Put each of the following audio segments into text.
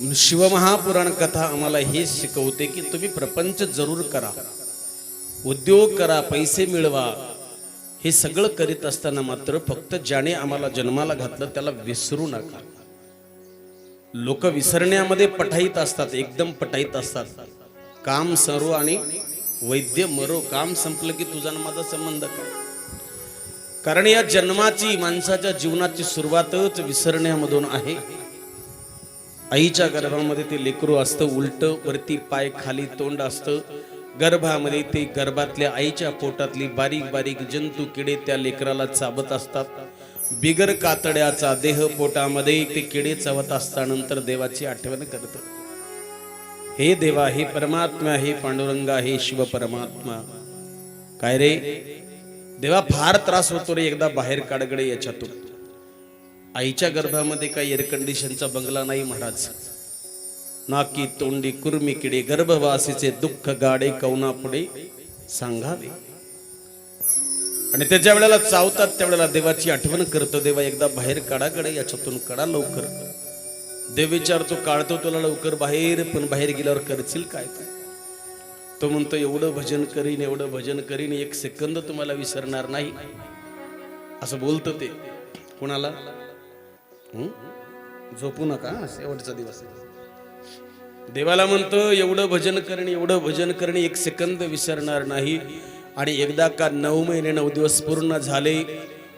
शिवमहापुराण कथा आम्हाला हे शिकवते की तुम्ही प्रपंच जरूर करा उद्योग करा पैसे मिळवा. हे सगळं करीत असताना मात्र फक्त ज्याने आम्हाला जन्माला घातलं त्याला विसरू नका. लोक विसरण्यामध्ये पठाईत असतात एकदम पटाईत असतात. काम सरो आणि वैद्य मरो. काम संपलं की तुझा माझा संबंध काय? कारण या जन्माची माणसाच्या जीवनाची सुरुवातच विसरण्यामधून आहे. आईच्या गर्भामध्ये ते लेकरू असतं उलट वरती पाय खाली तोंड असतं. गर्भामध्ये ते गर्भातल्या आईच्या पोटातली बारीक बारीक जंतू किडे त्या लेकराला चाबत असतात. बिगर कातड्याचा देह पोटामध्ये ते किडे चावत असतानंतर देवाची आठवण करत. हे देवा हे परमात्मा हे पांडुरंगा हे शिव परमात्मा. काय रे? देवा फार त्रास होतो रे एकदा बाहेर काढगडे याच्यातून. आईच्या गर्भामध्ये काही एअर कंडिशनचा बंगला नाही महाराज. नाकी तोंडी कुर्मी किडे गर्भवासीचे दुःख गाडे कौना पुढे सांगावे. आणि त्याच्या वेळेला चावतात त्यावेळेला देवाची आठवण करतो. देवा एकदा बाहेर काढाकडे याच्यातून काढा लवकर. देव विचारतो काढतो तुला लवकर बाहेर पण बाहेर गेल्यावर करशील काय काय तो म्हणतो एवढं भजन करीन एवढं भजन करीन एक सेकंद तुम्हाला विसरणार नाही. असं बोलतं ते. कुणाला? झोपू नका शेवटचा दिवस देवाला म्हणतो एवढं भजन करणे एवढं भजन करणे एक सेकंद विसरणार नाही. आणि एकदा का नऊ महिने नऊ दिवस पूर्ण झाले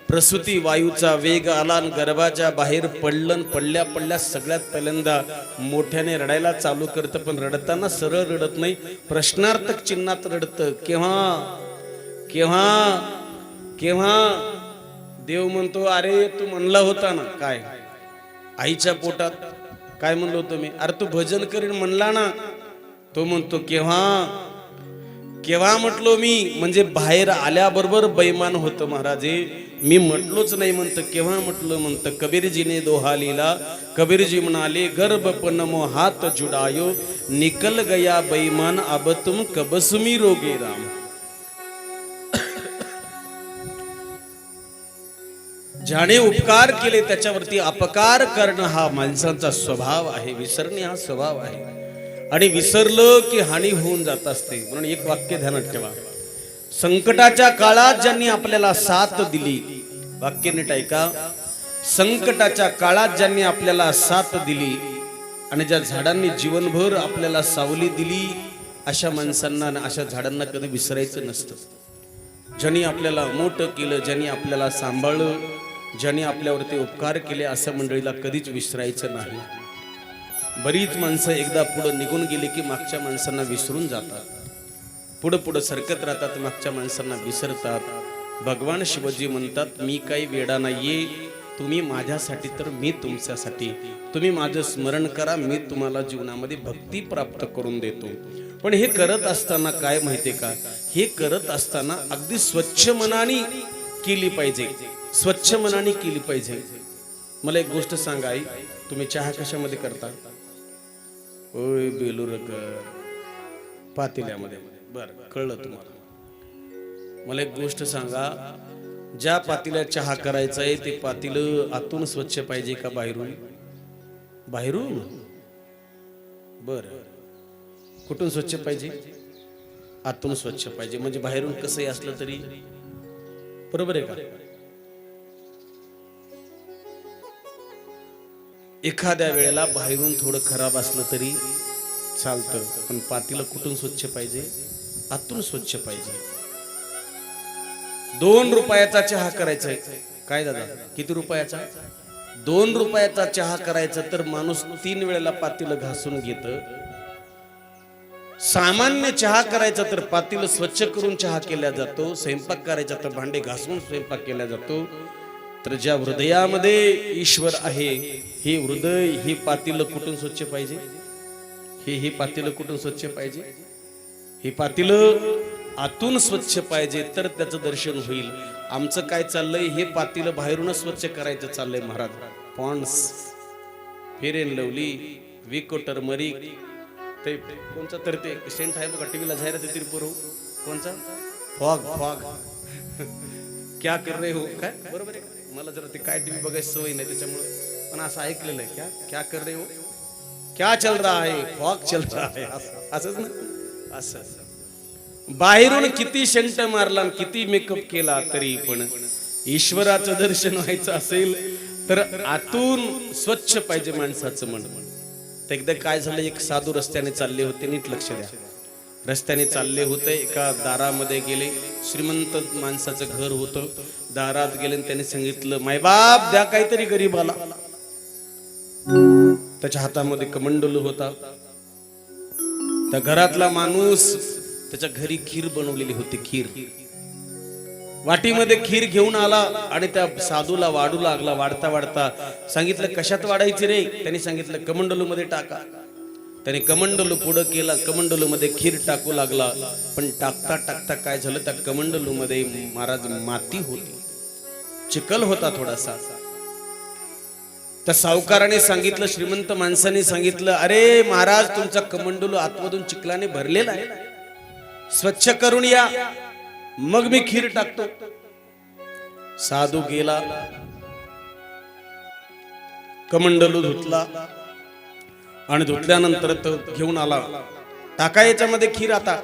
प्रसूती वायूचा वेग आला आणि गर्भाच्या बाहेर पडलं आणि पडल्या पडल्या सगळ्यात पहिल्यांदा मोठ्याने रडायला चालू करतं पण रडताना सरळ रडत नाही. प्रश्नार्थक चिन्हात रडतं. केव्हा? केव्हा? केव्हा? देव म्हणतो अरे तू म्हणला होता ना. काय? आईच्या पोटात. काय म्हणलो होतो मी अरे तू भजन करीन म्हणला ना. तो म्हणतो केव्हा? केव्हा? म्हटलो मी. म्हणजे बाहेर आल्याबरोबर बैमान होतं महाराजे. मी म्हटलोच नाही म्हणतं केव्हा? म्हटलं म्हणतं कबीरजीने दोहा लिहिला. कबीरजी म्हणाले गर्भ पनमो हात जुडायो. निकल गया बैमान अब तुम कबसुमी रोगे राम. ज्याने उपकार केले त्याच्यावरती अपकार करणं हा माणसांचा स्वभाव आहे विसरणे हा स्वभाव आहे. आणि विसरलं की हानी होऊन जात असते म्हणून एक वाक्य ध्यानात ठेवा. संकटाच्या काळात ज्यांनी आपल्याला साथ दिली वाक्य नीट ऐका. संकटाच्या काळात ज्यांनी आपल्याला साथ दिली आणि ज्या झाडांनी जीवनभर आपल्याला सावली दिली अशा माणसांना अशा झाडांना कधी विसरायचं नसतं. ज्यांनी आपल्याला मोठं केलं ज्यांनी आपल्याला सांभाळलं ज्याने आपल्यावरती उपकार केले अशा मंडळीला कधीच विसरायचं नाही. बरीच माणसं एकदा पुढं निघून गेली की मागच्या माणसांना विसरून जातात. पुढं पुढं सरकत राहतात मागच्या माणसांना विसरतात. भगवान शिवजी म्हणतात मी काही वेडा नाहीये. तुम्ही माझ्यासाठी तर मी तुमच्यासाठी. तुम्ही माझं स्मरण करा. मी तुम्हाला जीवनामध्ये भक्ती प्राप्त करून देतो. पण हे करत असताना काय माहितीये का? हे करत असताना अगदी स्वच्छ मनाने केली पाहिजे. स्वच्छ मनाने केली पाहिजे. मला एक गोष्ट सांगा आई तुम्ही चहा कशामध्ये करता? ओय बेलुरकर. पातेल्यामध्ये. बर कळलं तुम्हाला. मला एक गोष्ट सांगा ज्या पातीला चहा करायचा आहे ते पातील आतून स्वच्छ पाहिजे का बाहेरून? बाहेरून? बर. कुठून स्वच्छ पाहिजे? आतून स्वच्छ पाहिजे. म्हणजे बाहेरून कसंही असलं तरी. बरोबर आहे का? एखाद्या वेळेला बाहेरून थोडं खराब असलं तरी चालतं. पण पातीला कुठून स्वच्छ पाहिजे? आतून स्वच्छ पाहिजे. दोन रुपयाचा चहा करायचा आहे. काय दादा? किती रुपयाचा? दोन रुपयाचा चहा करायचा तर माणूस तीन वेळेला पातीला घासून घेत. सामान्य चहा करायचा तर पातीला स्वच्छ करून चहा केला जातो. स्वयंपाक करायचा तर भांडे घासून स्वयंपाक केला जातो. तर ज्या हृदयामध्ये ईश्वर आहे हे हृदय हे पातीलं कुठून स्वच्छ पाहिजे? हे हे पातीलं कुठून स्वच्छ पाहिजे? हे पातीलं आतून स्वच्छ पाहिजे तर त्याचं दर्शन होईल. आमचं काय चाललंय? हे पातीलं बाहेरूनच स्वच्छ करायचं चाललंय महाराज. पॉन्स फेरेन लवली विकोटर मरी ते कोणचा तर ते सेंट आहे बघा टीव्हीला जाहिरात पुरव कोणचा? फॉग. फॉग. क्या कर रहे हो? काय? बरोबर आहे मला जरा ते काय टीव्ही बघायची सवय नाही त्याच्यामुळं. पण असं ऐकलेलं आहे क्या क्या कर रे हो? क्या चल रहा आहे फॉक चल रहा आहे असंच ना? असं बाहेरून किती शंट मारला आणि किती मेकअप केला तरी पण ईश्वराचं दर्शन व्हायचं असेल तर आतून स्वच्छ पाहिजे माणसाचं मन. तर एकदा काय झालं एक साधू रस्त्याने चालले होते नीट लक्ष द्या. रस्त्याने चालले होते एका दारामध्ये गेले. श्रीमंत माणसाचं घर होतं. दारात गेले त्याने सांगितलं मायबाप द्या काहीतरी गरीबाला. त्याच्या हातामध्ये कमंडल होता. त्या घरातला माणूस त्याच्या घरी खीर बनवलेली होती खीर. वाटीमध्ये खीर घेऊन आला आणि त्या साधूला वाढू लागला वाढता वाढता सांगितलं कशात वाढायची रे? त्यांनी सांगितलं कमंडलू मध्ये टाका. त्याने कमंडलू पुढं केला कमंडलू मध्ये खीर टाकू लागला. पण टाकता टाकता काय झालं? त्या कमंडलू मध्ये महाराज माती होती. चिखल होता थोडासा. त्या सावकाराने सांगितलं श्रीमंत माणसाने सांगितलं अरे महाराज तुमचा कमंडलू आतमधून चिखलाने भरलेला आहे. स्वच्छ करून या. मग मी खीर टाकतो. साधू गेला. कमंडलू धुतला. आणि धुतल्यानंतर तो घेऊन आला. टाका याच्यामध्ये खीर आता.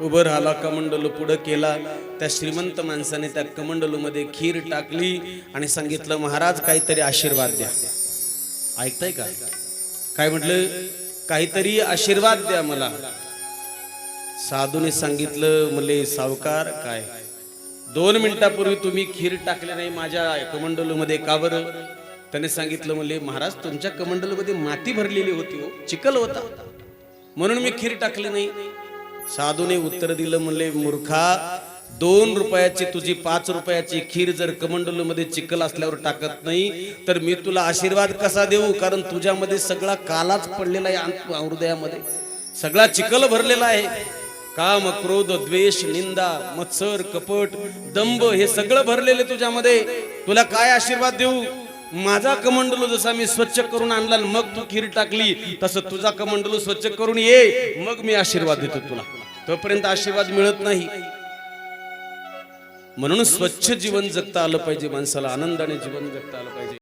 उभं राहिला कमंडलू पुढं केला. त्या श्रीमंत माणसाने त्या कमंडलू मध्ये खीर टाकली आणि सांगितलं महाराज काहीतरी आशीर्वाद द्या. ऐकताय का? काय म्हटलं? काहीतरी आशीर्वाद द्या मला. साधूने सांगितलं मले सावकार काय? दोन मिनिटापूर्वी तुम्ही खीर टाकले नाही माझ्या कमंडलू मध्ये का बरं? त्याने सांगितलं म्हणले महाराज तुमच्या कमंडलमध्ये माती भरलेली होती हो चिखल होता. म्हणून मी खीर टाकली नाही. साधूने उत्तर दिलं म्हणले मूर्खा दोन रुपयाची तुझी पाच रुपयाची खीर जर कमंडलू मध्ये चिखल असल्यावर टाकत नाही तर मी तुला आशीर्वाद कसा देऊ? कारण तुझ्यामध्ये सगळा कालाच पडलेला आहे हृदयामध्ये. सगळा चिखल भरलेला आहे. काम क्रोध द्वेष निंदा मत्सर कपट दंभ हे सगळं भरलेले तुझ्यामध्ये. तुला काय आशीर्वाद देऊ? माझा कमंडलू जसा मी स्वच्छ करून आणला मग तू खीर टाकली तसं तुझा कमंडलू स्वच्छ करून ये मग मी आशीर्वाद देतो तुला. तोपर्यंत आशीर्वाद मिळत नाही. म्हणून स्वच्छ जीवन जगता आलं पाहिजे माणसाला आनंदाने जीवन जगता आलं पाहिजे.